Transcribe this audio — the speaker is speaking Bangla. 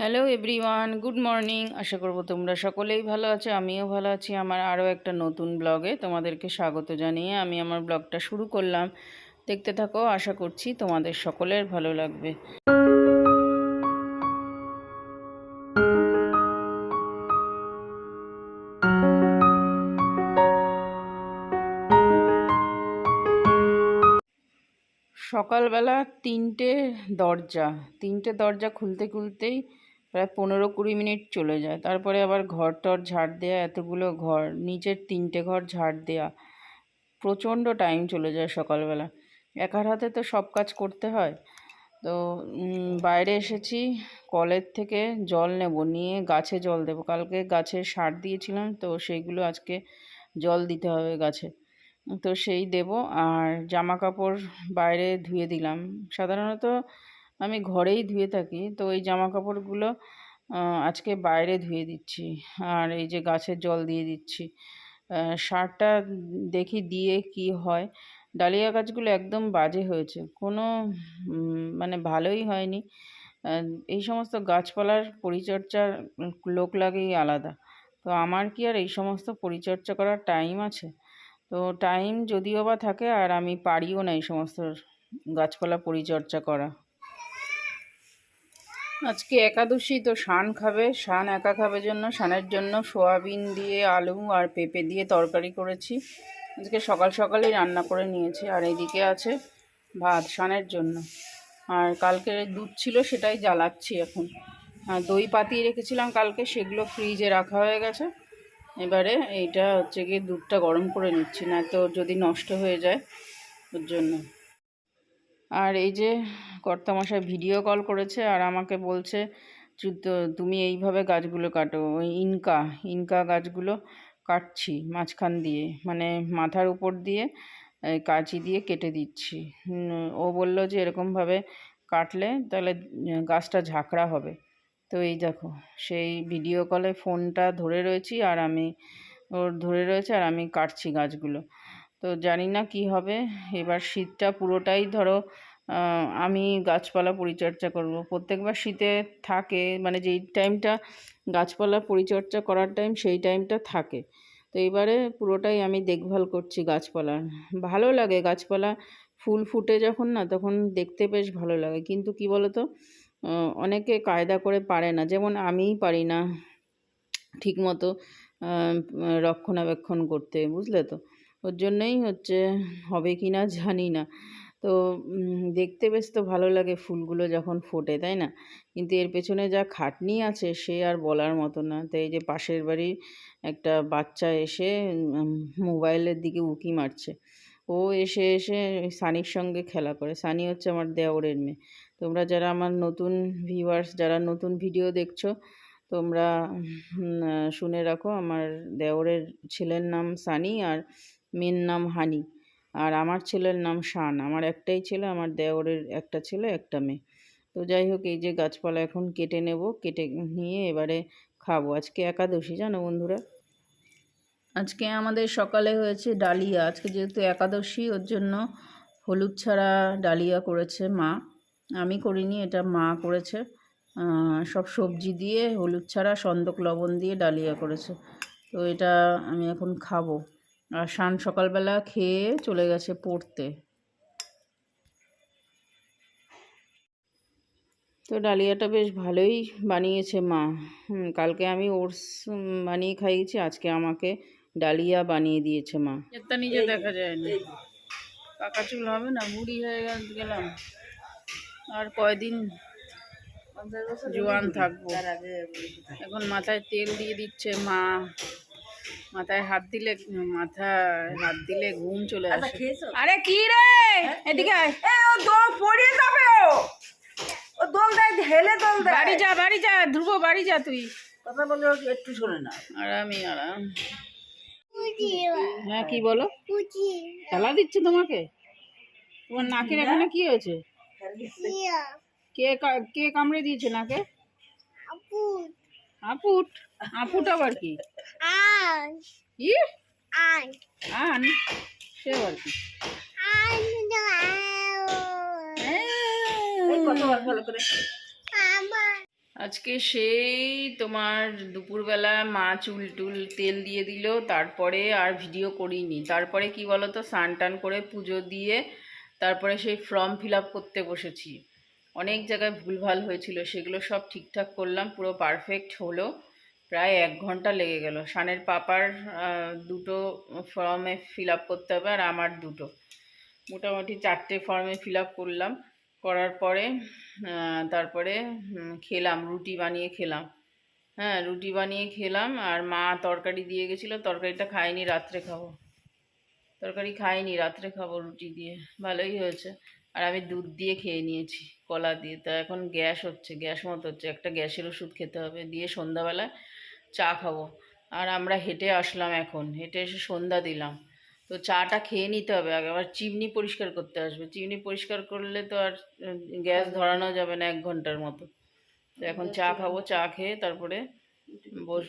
হ্যালো এভরিওয়ান গুড মর্নিং আশা করব তোমরা সকলেই ভালো আছো, আমিও ভালো আছি। আমার আরও একটা নতুন ব্লগে তোমাদেরকে স্বাগত জানিয়ে আমি আমার ব্লগটা শুরু করলাম। দেখতে থাকো, আশা করছি তোমাদের সকলের ভালো লাগবে। সকালবেলা তিনটে দরজা তিনটে দরজা খুলতে খুলতেই প্রায় পনেরো কুড়ি মিনিট চলে যায়। তারপরে আবার ঘর টর ঝাড় দেওয়া এতগুলো ঘর, নিচের তিনটে ঘর ঝাড় দেওয়া প্রচণ্ড টাইম চলে যায় সকালবেলা। একার হাতে তো সব কাজ করতে হয়। তো বাইরে এসেছি, কলের থেকে জল নেব, নিয়ে গাছে জল দেবো। কালকে গাছে সার দিয়েছিলাম, তো সেইগুলো আজকে জল দিতে হবে গাছে। তো সেই দেব, আর জামা কাপড় বাইরে ধুয়ে দিলাম। সাধারণত আমি ঘরেই ধুয়ে থাকি। তো এই জামা কাপড়গুলো আজকে বাইরে ধুয়ে দিচ্ছি। আর এই যে গাছের জল দিয়ে দিচ্ছি। সারটা দেখি দিয়ে কি হয়। ডালিয়া গাছগুলো একদম বাজে হয়েছে। কোনো মানে ভালোই হয়নি। এই সমস্ত গাছপালার পরিচর্যার লোক লাগেই আলাদা। তো আমার কি আর এই সমস্ত পরিচর্যা করার টাইম আছে? তো টাইম যদিও বা থাকে, আর আমি পারিও না এই সমস্ত গাছপালা পরিচর্যা করা। আজকে একাদশী, তো শান খাবে। শান একা খাবে জন্য, শানের জন্য সোয়াবিন দিয়ে আলু আর পেঁপে দিয়ে তরকারি করেছি। আজকে সকাল সকালেই রান্না করে নিয়েছি, আর এইদিকে আছে ভাত শানের জন্য। আর কালকে দুধ ছিল, সেটাই জ্বালাচ্ছি এখন। আর দই পাতিয়ে রেখেছিলাম কালকে, সেগুলো ফ্রিজে রাখা হয়ে গেছে। এবারে এইটা হচ্ছে গিয়ে দুধটা গরম করে নিচ্ছি না তো যদি নষ্ট হয়ে যায় ওর জন্য। আর এই যে কর্তামশাই ভিডিও কল করেছে আর আমাকে বলছে "তু- তো তুমি এইভাবে গাছগুলো কাটো ইনকা ইনকা গাছগুলো কাটছি মাঝখান দিয়ে মানে মাথার উপর দিয়ে কাঁচি দিয়ে কেটে দিচ্ছি। ও বলল যে এরকমভাবে কাটলে তাহলে গাছটা ঝাঁকড়া হবে। তো এই দেখো, সেই ভিডিও কলে ফোনটা ধরে রয়েছি আর আমি, ওর ধরে রয়েছে আর আমি কাটছি গাছগুলো। তো জানি না কি হবে। এবার শীতটা পুরোটাই ধরো আমি গাছপালা পরিচর্যা করব। প্রত্যেকবার শীতে থাকে মানে যেই টাইমটা গাছপালা পরিচর্যা করার টাইম, সেই টাইমটা থাকে। তো এবারে পুরোটাই আমি দেখভাল করছি গাছপালার ভালো লাগে গাছপালা, ফুল ফুটে যখন না, তখন দেখতে বেশ ভালো লাগে। কিন্তু কি বলো তো অনেকে কায়দা করে পারে না। যেমন আমিই পারি না ঠিকমতো রক্ষণাবেক্ষণ করতে, বুঝলে তো? ওর জন্যই হচ্ছে, হবে কি না জানি না। তো দেখতে বেশ তো ভালো লাগে ফুলগুলো যখন ফোটে, তাই না? কিন্তু এর পেছনে যা খাটনি আছে, সে আর বলার মতো না। তো এই যে পাশের বাড়ির একটা বাচ্চা এসে মোবাইলের দিকে উকি মারছে। ও এসে এসে সানির সঙ্গে খেলা করে। সানি হচ্ছে আমার দেওরের মেয়ে। তোমরা যারা আমার নতুন ভিউয়ার্স যারা নতুন ভিডিও দেখছ, তোমরা শুনে রাখো, আমার দেওরের ছেলের নাম সানি আর মেয়ের নাম হানি। আর আমার ছেলের নাম শান। আমার একটাই ছেলে, আমার দেওরের একটা ছেলে, একটা মেয়ে। তো যাই হোক, এই যে গাছপালা এখন কেটে নেব, কেটে নিয়ে এবারে খাব। আজকে একাদশী, জানো বন্ধুরা? আজকে আমাদের সকালে হয়েছে ডালিয়া। আজকে যেহেতু একাদশী, ওর জন্য হলুদ ছাড়া ডালিয়া করেছে মা। আমি করিনি, এটা মা করেছে। সব সবজি দিয়ে হলুদ ছাড়া সন্দক লবণ দিয়ে ডালিয়া করেছে। তো এটা আমি এখন খাব। আর শান সকালবেলা খেয়ে চলে গেছে পড়তে। তো ডালিয়াটা বেশ ভালোই বানিয়েছে মা। হুম, কালকে আমি ওটস বানিয়ে খাইয়েছি আজকে আমাকে ডালিয়া বানিয়ে দিয়েছে মা। এটা নিজে দেখা যায় না পাকা চুল হবে না বুড়ি হয়ে গেলাম। আর কয়দিন জোয়ান থাকব। এখন মাথায় তেল দিয়ে দিচ্ছে মা। মাথায় হাত দিলে মাথায় হাত দিলে ঘুম চলে আসে। আরে কি রে? এদিকে আয়। এ ও দোল পড়ে যাবে ও। ও দোল দেয় হেলে দোল দেয়। বাড়ি যা বাড়ি যা ধ্রুব বাড়ি যা তুই। কথা বলে ও একটু শোনে না। আরামই আরাম। হ্যাঁ কি বলো? খেলা দিচ্ছে তোমাকে? তোমার নাকের এখানে কি হয়েছে? কে কে কামড়ে দিয়েছে নাকে? আপুট আপুট আবার কি? কি? আন। সে আবার কি। এই কথা ভালো করে? আজকে সেই তোমার দুপুরবেলা মা চুল টুল তেল দিয়ে দিল তারপরে আর ভিডিও করিনি। তারপরে কি বলো তো স্নান টান করে পুজো দিয়ে তারপরে সেই ফর্ম ফিল আপ করতে বসেছি। অনেক জায়গায় ভুলভাল হয়েছিল, সেগুলো সব ঠিকঠাক করলাম, পুরো পারফেক্ট হলো। প্রায় এক ঘণ্টা লেগে গেল। সানের পাপার দুটো ফর্মে ফিল করতে হবে আর আমার দুটো। মোটামুটি চারটে ফর্মে ফিল করলাম। করার পরে তারপরে খেলাম, রুটি বানিয়ে খেলাম। হ্যাঁ রুটি বানিয়ে খেলাম আর মা তরকারি দিয়ে গেছিল, তরকারিটা খাইনি, রাত্রে খাব। তরকারি খাইনি, রাত্রে খাব রুটি দিয়ে। ভালোই হয়েছে। আর আমি দুধ দিয়ে খেয়ে নিয়েছি কলা দিয়ে। তা এখন গ্যাস হচ্ছে গ্যাস মতো হচ্ছে। একটা গ্যাসের ওষুধ খেতে হবে দিয়ে সন্ধ্যাবেলায় চা খাব। আর আমরা হেঁটে আসলাম এখন হেঁটে এসে সন্ধ্যা দিলাম। তো চাটা খেয়ে নিতে হবে আগে আবার চিমনি পরিষ্কার করতে আসবে। চিমনি পরিষ্কার করলে তো আর গ্যাস ধরানো যাবে না এক ঘণ্টার মতো। তো এখন চা খাব চা খেয়ে তারপরে বস